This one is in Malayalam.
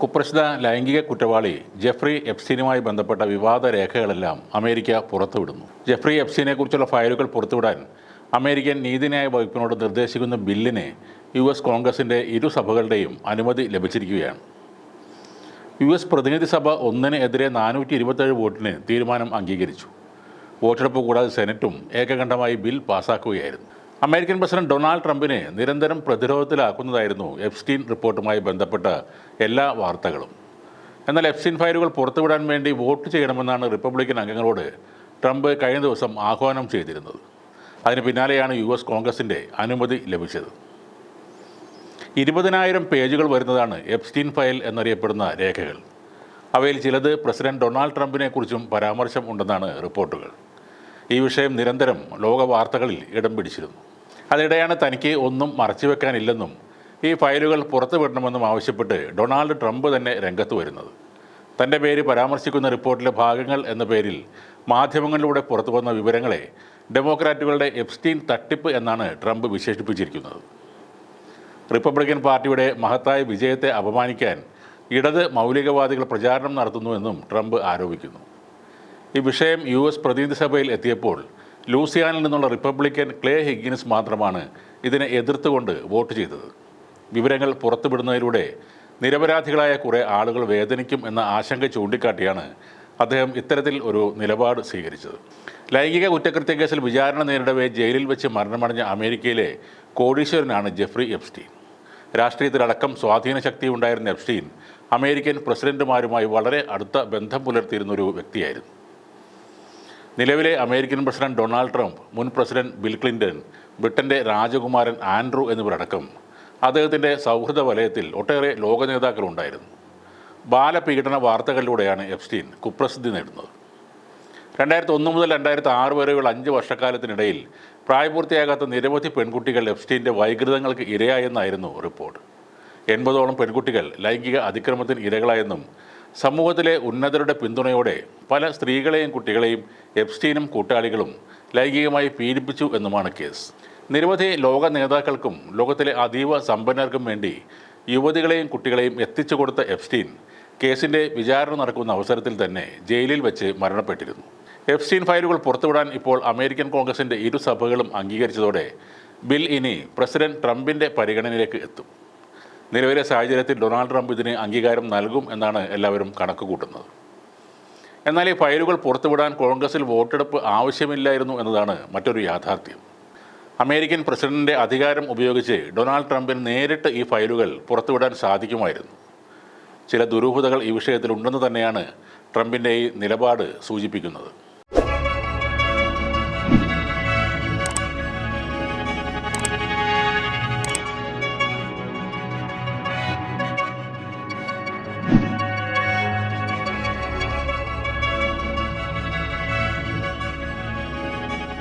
കുപ്രസിദ്ധ ലൈംഗിക കുറ്റവാളി ജെഫ്രി എഫ്സീനുമായി ബന്ധപ്പെട്ട വിവാദ രേഖകളെല്ലാം അമേരിക്ക പുറത്തുവിടുന്നു. ജെഫ്രി എഫ്സീനെ കുറിച്ചുള്ള ഫയലുകൾ പുറത്തുവിടാൻ അമേരിക്കൻ നീതിന്യായ വകുപ്പിനോട് നിർദ്ദേശിക്കുന്ന ബില്ലിന് യു എസ് കോൺഗ്രസിന്റെ ഇരു സഭകളുടെയും അനുമതി ലഭിച്ചിരിക്കുകയാണ്. യു എസ് പ്രതിനിധി സഭ ഒന്നിന് എതിരെ നാനൂറ്റി ഇരുപത്തേഴ് വോട്ടിന് തീരുമാനം അംഗീകരിച്ചു. വോട്ടെടുപ്പ് കൂടാതെ സെനറ്റും ഏകകണ്ഠമായി ബിൽ പാസാക്കുകയായിരുന്നു. അമേരിക്കൻ പ്രസിഡന്റ് ഡൊണാൾഡ് ട്രംപിനെ നിരന്തരം പ്രതിരോധത്തിലാക്കുന്നതായിരുന്നു എഫ്സ്റ്റീൻ റിപ്പോർട്ടുമായി ബന്ധപ്പെട്ട എല്ലാ വാർത്തകളും. എന്നാൽ എഫ്സ്റ്റീൻ ഫയലുകൾ പുറത്തുവിടാൻ വേണ്ടി വോട്ട് ചെയ്യണമെന്നാണ് റിപ്പബ്ലിക്കൻ അംഗങ്ങളോട് ട്രംപ് കഴിഞ്ഞ ദിവസം ആഹ്വാനം ചെയ്തിരുന്നത്. അതിന് പിന്നാലെയാണ് യു എസ് കോൺഗ്രസിന്റെ അനുമതി ലഭിച്ചത്. ഇരുപതിനായിരം പേജുകൾ വരുന്നതാണ് എഫ്സ്റ്റീൻ ഫയൽ എന്നറിയപ്പെടുന്ന രേഖകൾ. അവയിൽ ചിലത് പ്രസിഡന്റ് ഡൊണാൾഡ് ട്രംപിനെക്കുറിച്ചും പരാമർശം ഉണ്ടെന്നാണ് റിപ്പോർട്ടുകൾ. ഈ വിഷയം നിരന്തരം ലോക വാർത്തകളിൽ ഇടം പിടിച്ചിരുന്നു. അതിനിടെയാണ് തനിക്ക് ഒന്നും മറച്ചു വെക്കാനില്ലെന്നും ഈ ഫയലുകൾ പുറത്തുവിടണമെന്നും ആവശ്യപ്പെട്ട് ഡൊണാൾഡ് ട്രംപ് തന്നെ രംഗത്ത് വരുന്നത്. തന്റെ പേര് പരാമർശിക്കുന്ന റിപ്പോർട്ടിലെ ഭാഗങ്ങൾ എന്ന പേരിൽ മാധ്യമങ്ങളിലൂടെ പുറത്തു വന്ന വിവരങ്ങളെ ഡെമോക്രാറ്റുകളുടെ എപ്സ്റ്റീൻ തട്ടിപ്പ് എന്നാണ് ട്രംപ് വിശേഷിപ്പിച്ചിരിക്കുന്നത്. റിപ്പബ്ലിക്കൻ പാർട്ടിയുടെ മഹത്തായ വിജയത്തെ അപമാനിക്കാൻ ഇടത് മൗലികവാദികൾ പ്രചാരണം നടത്തുന്നുവെന്നും ട്രംപ് ആരോപിക്കുന്നു. ഈ വിഷയം യു എസ് പ്രതിനിധി സഭയിൽ എത്തിയപ്പോൾ ലൂസിയാനിൽ നിന്നുള്ള റിപ്പബ്ലിക്കൻ ക്ലേ ഹിഗിൻസ് മാത്രമാണ് ഇതിനെ എതിർത്തുകൊണ്ട് വോട്ട് ചെയ്തത്. വിവരങ്ങൾ പുറത്തുവിടുന്നതിലൂടെ നിരപരാധികളായ കുറേ ആളുകൾ വേദനിക്കും എന്ന ആശങ്ക ചൂണ്ടിക്കാട്ടിയാണ് അദ്ദേഹം ഇത്തരത്തിൽ ഒരു നിലപാട് സ്വീകരിച്ചത്. ലൈംഗിക കുറ്റകൃത്യ കേസിൽ വിചാരണ നേരിടവേ ജയിലിൽ വെച്ച് മരണമടഞ്ഞ അമേരിക്കയിലെ കോടീശ്വരനാണ് ജെഫ്രി എപ്സ്റ്റീൻ. രാഷ്ട്രീയത്തിലടക്കം സ്വാധീന ശക്തി ഉണ്ടായിരുന്ന എപ്സ്റ്റീൻ അമേരിക്കൻ പ്രസിഡന്റുമാരുമായി വളരെ അടുത്ത ബന്ധം പുലർത്തിയിരുന്ന ഒരു വ്യക്തിയായിരുന്നു. നിലവിലെ അമേരിക്കൻ പ്രസിഡന്റ് ഡൊണാൾഡ് ട്രംപ് മുൻ പ്രസിഡന്റ് ബിൽ ക്ലിന്റൺ ബ്രിട്ടന്റെ രാജകുമാരൻ ആൻഡ്രൂ എന്നിവരടക്കം അദ്ദേഹത്തിന്റെ സൗഹൃദ വലയത്തിൽ ഒട്ടേറെ ലോക നേതാക്കളുണ്ടായിരുന്നു ബാലപീഡന വാർത്തകളിലൂടെയാണ് എപ്സ്റ്റീൻ കുപ്രസിദ്ധി നേടുന്നത്. രണ്ടായിരത്തി ഒന്ന് മുതൽ രണ്ടായിരത്തി ആറ് വരെയുള്ള അഞ്ച് വർഷക്കാലത്തിനിടയിൽ പ്രായപൂർത്തിയാകാത്ത നിരവധി പെൺകുട്ടികൾ എപ്സ്റ്റീന്റെ വൈകൃതങ്ങൾക്ക് ഇരയായെന്നായിരുന്നു റിപ്പോർട്ട്. എൺപതോളം പെൺകുട്ടികൾ ലൈംഗിക അതിക്രമത്തിന് ഇരകളായെന്നും സമൂഹത്തിലെ ഉന്നതരുടെ പിന്തുണയോടെ പല സ്ത്രീകളെയും കുട്ടികളെയും എപ്സ്റ്റീനും കൂട്ടാളികളും ലൈംഗികമായി പീഡിപ്പിച്ചു എന്നുമാണ് കേസ്. നിരവധി ലോക നേതാക്കൾക്കും ലോകത്തിലെ അതീവ സമ്പന്നർക്കും വേണ്ടി യുവതികളെയും കുട്ടികളെയും എത്തിച്ചു കൊടുത്ത എപ്സ്റ്റീൻ കേസിന്റെ വിചാരണ നടക്കുന്ന അവസരത്തിൽ തന്നെ ജയിലിൽ വെച്ച് മരണപ്പെട്ടിരുന്നു. എഫ്സ്റ്റീൻ ഫയലുകൾ പുറത്തുവിടാൻ ഇപ്പോൾ അമേരിക്കൻ കോൺഗ്രസിന്റെ ഇരു സഭകളും അംഗീകരിച്ചതോടെ ബിൽ ഇനി പ്രസിഡന്റ് ട്രംപിന്റെ പരിഗണനയിലേക്ക് എത്തും. നിലവിലെ സാഹചര്യത്തിൽ ഡൊണാൾഡ് ട്രംപ് ഇതിന് അംഗീകാരം നൽകും എന്നാണ് എല്ലാവരും കണക്ക് കൂട്ടുന്നത്. എന്നാൽ ഈ ഫയലുകൾ പുറത്തുവിടാൻ കോൺഗ്രസിൽ വോട്ടെടുപ്പ് ആവശ്യമില്ലായിരുന്നു എന്നതാണ് മറ്റൊരു യാഥാർത്ഥ്യം. അമേരിക്കൻ പ്രസിഡന്റിന്റെ അധികാരം ഉപയോഗിച്ച് ഡൊണാൾഡ് ട്രംപിന് നേരിട്ട് ഈ ഫയലുകൾ പുറത്തുവിടാൻ സാധിക്കുമായിരുന്നു. ചില ദുരൂഹതകൾ ഈ വിഷയത്തിലുണ്ടെന്ന് തന്നെയാണ് ട്രംപിന്റെ ഈ നിലപാട് സൂചിപ്പിക്കുന്നത്.